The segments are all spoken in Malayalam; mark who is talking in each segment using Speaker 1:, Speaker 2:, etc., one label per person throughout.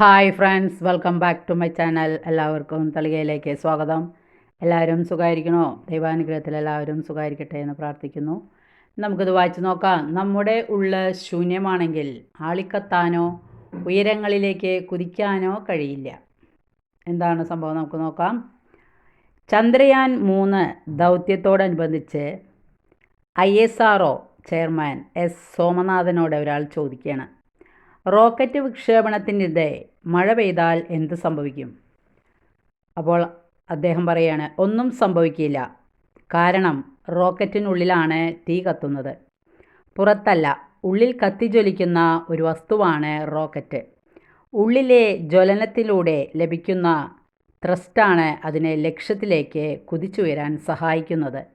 Speaker 1: Hi friends welcome back to my channel എല്ലാവർക്കും തളികയിലേക്ക് സ്വാഗതം. എല്ലാവരും സുഖമായിരിക്കണോ ദൈവാനുഗ്രഹത്തിൽ എല്ലാവരും സുഖമായിരിക്കട്ടെ എന്ന് പ്രാർത്ഥിക്കുന്നു. നമുക്കിത് വായിച്ചു നോക്കാം. നമ്മുടെ ഉള്ള ശൂന്യമാണെങ്കിൽ ആളിക്കത്താനോ ഉയരങ്ങളിലേക്ക് കുതിക്കാനോ കഴിയില്ല. എന്താണ് സംഭവം? നമുക്ക് നോക്കാം. ചന്ദ്രയാൻ മൂന്ന് ദൗത്യത്തോടനുബന്ധിച്ച് I S R chairman S സോമനാഥനോട് ഒരാൾ ചോദിക്കുകയാണ്. റോക്കറ്റ് വിക്ഷേപണത്തിനിടെ മഴ പെയ്താൽ എന്ത് സംഭവിക്കും? അപ്പോൾ അദ്ദേഹം പറയാണ് ഒന്നും സംഭവിക്കില്ല. കാരണം റോക്കറ്റിനുള്ളിലാണ് തീ കത്തുന്നത്. പുറത്തല്ല ഉള്ളിൽ കത്തിജ്വലിക്കുന്ന ഒരു വസ്തുവാണ് റോക്കറ്റ്. ഉള്ളിലെ ജ്വലനത്തിലൂടെ ലഭിക്കുന്ന ത്രസ്റ്റാണ് അതിനെ ലക്ഷ്യത്തിലേക്ക് കുതിച്ചുയരാൻ സഹായിക്കുന്നത്.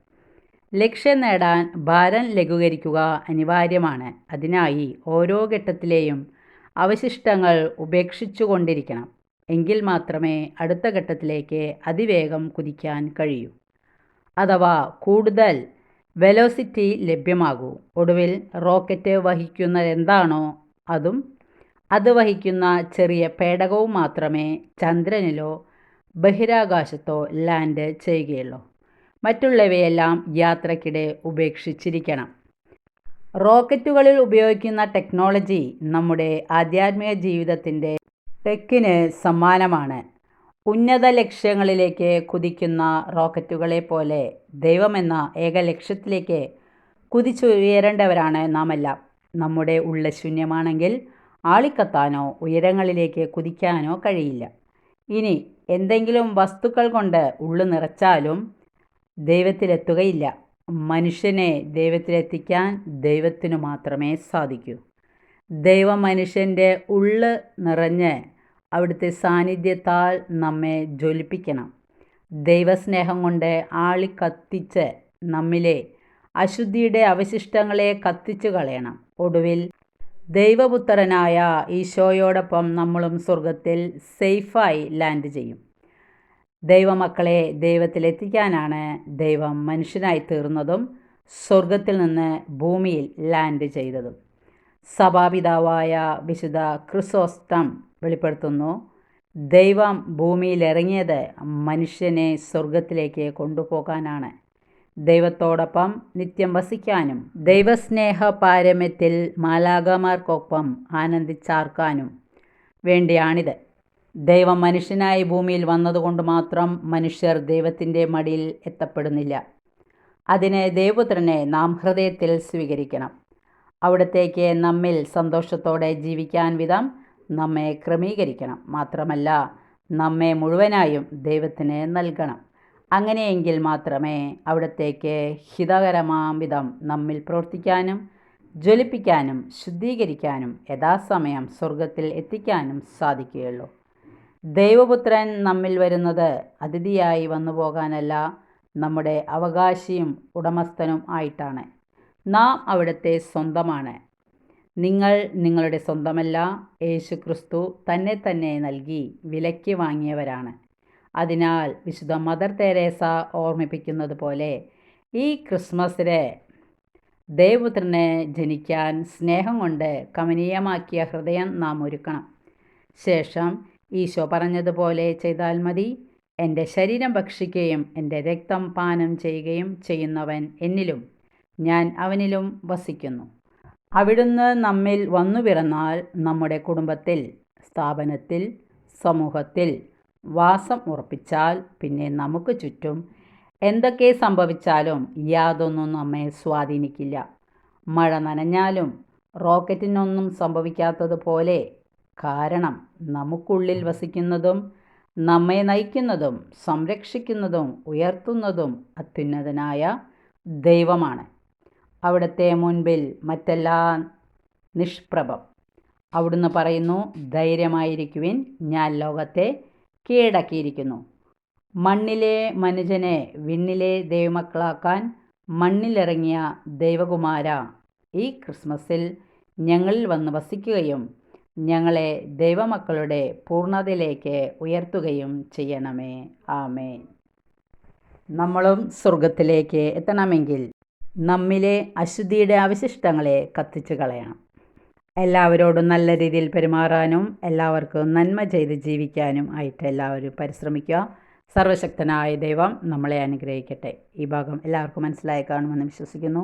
Speaker 1: ലക്ഷ്യം നേടാൻ ഭാരം ലഘൂകരിക്കുക അനിവാര്യമാണ്. അതിനായി ഓരോ ഘട്ടത്തിലെയും അവശിഷ്ടങ്ങൾ ഉപേക്ഷിച്ചുകൊണ്ടിരിക്കണം. എങ്കിൽ മാത്രമേ അടുത്ത ഘട്ടത്തിലേക്ക് അതിവേഗം കുതിക്കാൻ കഴിയൂ. അഥവാ കൂടുതൽ വെലോസിറ്റി ലഭ്യമാകൂ. ഒടുവിൽ റോക്കറ്റ് വഹിക്കുന്നത് എന്താണോ അതും അത് വഹിക്കുന്ന ചെറിയ പേടകവും മാത്രമേ ചന്ദ്രനിലോ ബഹിരാകാശത്തോ ലാൻഡ് ചെയ്യുകയുള്ളൂ. മറ്റുള്ളവയെല്ലാം യാത്രക്കിടെ ഉപേക്ഷിച്ചിരിക്കണം. റോക്കറ്റുകളിൽ ഉപയോഗിക്കുന്ന ടെക്നോളജി നമ്മുടെ ആധ്യാത്മിക ജീവിതത്തിന്റെ ടെക്കിന് സമാനമാണ് ഉന്നത ലക്ഷ്യങ്ങളിലേക്ക് കുതിക്കുന്ന റോക്കറ്റുകളെ പോലെ ദൈവമെന്ന ഏക ലക്ഷ്യത്തിലേക്ക് കുതിച്ചുയരേണ്ടവരാണ് നാമെല്ലാം. നമ്മുടെ ഉള്ള ശൂന്യമാണെങ്കിൽ ആളിക്കത്താനോ ഉയരങ്ങളിലേക്ക് കുതിക്കാനോ കഴിയില്ല. ഇനി എന്തെങ്കിലും വസ്തുക്കൾ കൊണ്ട് ഉള്ളു നിറച്ചാലും ദൈവത്തിലെത്തുകയില്ല. മനുഷ്യനെ ദൈവത്തിലെത്തിക്കാൻ ദൈവത്തിനു മാത്രമേ സാധിക്കൂ. ദൈവം മനുഷ്യന്റെ ഉള്ള് നിറഞ്ഞ് അവിടുത്തെ സാന്നിധ്യത്താൽ നമ്മെ ജ്വലിപ്പിക്കണം. ദൈവസ്നേഹം കൊണ്ട് ആളി കത്തിച്ച് നമ്മിലെ അശുദ്ധിയുടെ അവശിഷ്ടങ്ങളെ കത്തിച്ചു കളയണം. ഒടുവിൽ ദൈവപുത്രനായ ഈശോയോടൊപ്പം നമ്മളും സ്വർഗത്തിൽ സേഫായി ലാൻഡ് ചെയ്യും. ദൈവമക്കളെ ദൈവത്തിലെത്തിക്കാനാണ് ദൈവം മനുഷ്യനായി തീർന്നതും സ്വർഗത്തിൽ നിന്ന് ഭൂമിയിൽ ലാൻഡ് ചെയ്തതും. സഭാപിതാവായ വിശുദ്ധ ക്രിസോസ്റ്റം വെളിപ്പെടുത്തുന്നു. ദൈവം ഭൂമിയിൽ ഇറങ്ങിയത് മനുഷ്യനെ സ്വർഗത്തിലേക്ക് കൊണ്ടുപോകാനാണ്. ദൈവത്തോടൊപ്പം നിത്യം വസിക്കാനും ദൈവസ്നേഹ പാരമ്യത്തിൽ മാലാകമാർക്കൊപ്പം ആനന്ദിച്ചാർക്കാനും വേണ്ടിയാണിത്. ദൈവം മനുഷ്യനായി ഭൂമിയിൽ വന്നതുകൊണ്ട് മാത്രം മനുഷ്യർ ദൈവത്തിന്റെ മടിയിൽ എത്തപ്പെടുന്നില്ല. അതിനെ ദൈവപുത്രനെ നാം ഹൃദയത്തിൽ സ്വീകരിക്കണം. അവിടത്തേക്ക് നമ്മിൽ സന്തോഷത്തോടെ ജീവിക്കാൻ വിധം നമ്മെ ക്രമീകരിക്കണം. മാത്രമല്ല നമ്മെ മുഴുവനായും ദൈവത്തിന് നൽകണം. അങ്ങനെയെങ്കിൽ മാത്രമേ അവിടത്തേക്ക് ഹിതകരമാം വിധം നമ്മിൽ പ്രവർത്തിക്കാനും ജ്വലിപ്പിക്കാനും ശുദ്ധീകരിക്കാനും യഥാസമയം സ്വർഗത്തിൽ എത്തിക്കാനും സാധിക്കുകയുള്ളൂ. ദൈവപുത്രൻ നമ്മിൽ വരുന്നത് അതിഥിയായി വന്നു പോകാനല്ല നമ്മുടെ അവകാശിയും ഉടമസ്ഥനും ആയിട്ടാണ്. നാം അവിടുത്തെ സ്വന്തമാണ്. നിങ്ങൾ നിങ്ങളുടെ സ്വന്തമല്ല യേശു ക്രിസ്തു തന്നെ തന്നെ നൽകി വിലയ്ക്ക് വാങ്ങിയവരാണ്. അതിനാൽ വിശുദ്ധ മദർ തെരേസ ഓർമ്മിപ്പിക്കുന്നത് പോലെ ഈ ക്രിസ്മസിന് ദേവപുത്രനെ ജനിക്കാൻ സ്നേഹം കൊണ്ട് കമനീയമാക്കിയ ഹൃദയം നാം ഒരുക്കണം. ശേഷം ഈശോ പറഞ്ഞതുപോലെ ചെയ്താൽ മതി. എന്റെ ശരീരം ഭക്ഷിക്കുകയും എന്റെ രക്തം പാനം ചെയ്യുകയും ചെയ്യുന്നവൻ എന്നിലും ഞാൻ അവനിലും വസിക്കുന്നു. അവിടുന്ന് നമ്മിൽ വന്നു പിറന്നാൽ നമ്മുടെ കുടുംബത്തിൽ സ്ഥാപനത്തിൽ സമൂഹത്തിൽ വാസം ഉറപ്പിച്ചാൽ പിന്നെ നമുക്ക് ചുറ്റും എന്തൊക്കെ സംഭവിച്ചാലും യാതൊന്നും നമ്മെ സ്വാധീനിക്കില്ല. മഴ നനഞ്ഞാലും റോക്കറ്റിനൊന്നും സംഭവിക്കാത്തതുപോലെ കാരണം നമുക്കുള്ളിൽ വസിക്കുന്നതും നമ്മെ നയിക്കുന്നതും സംരക്ഷിക്കുന്നതും ഉയർത്തുന്നതും അത്യുന്നതനായ ദൈവമാണ്. അവിടുത്തെ മുൻപിൽ മറ്റെല്ലാ നിഷ്പ്രഭം. അവിടുന്ന് പറയുന്നു ധൈര്യമായിരിക്കുവിൻ ഞാൻ ലോകത്തെ കീഴടക്കിയിരിക്കുന്നു. മണ്ണിലെ മനുജനെ വിണ്ണിലെ ദൈവമക്കളാക്കാൻ മണ്ണിലിറങ്ങിയ ദൈവകുമാര ഈ ക്രിസ്മസിൽ ഞങ്ങളിൽ വന്ന് വസിക്കുകയും ഞങ്ങളെ ദൈവമക്കളുടെ പൂർണതയിലേക്ക് ഉയർത്തുകയും ചെയ്യണമേ. ആമേ നമ്മളും സ്വർഗത്തിലേക്ക് എത്തണമെങ്കിൽ നമ്മിലെ അശുദ്ധിയുടെ അവശിഷ്ടങ്ങളെ കത്തിച്ചു കളയണം. എല്ലാവരോടും നല്ല രീതിയിൽ പെരുമാറാനും എല്ലാവർക്കും നന്മ ചെയ്ത് ജീവിക്കാനും ആയിട്ട് എല്ലാവരും പരിശ്രമിക്കുക. സർവശക്തനായ ദൈവം നമ്മളെ അനുഗ്രഹിക്കട്ടെ. ഈ ഭാഗം എല്ലാവർക്കും മനസ്സിലായി കാണുമെന്ന് വിശ്വസിക്കുന്നു.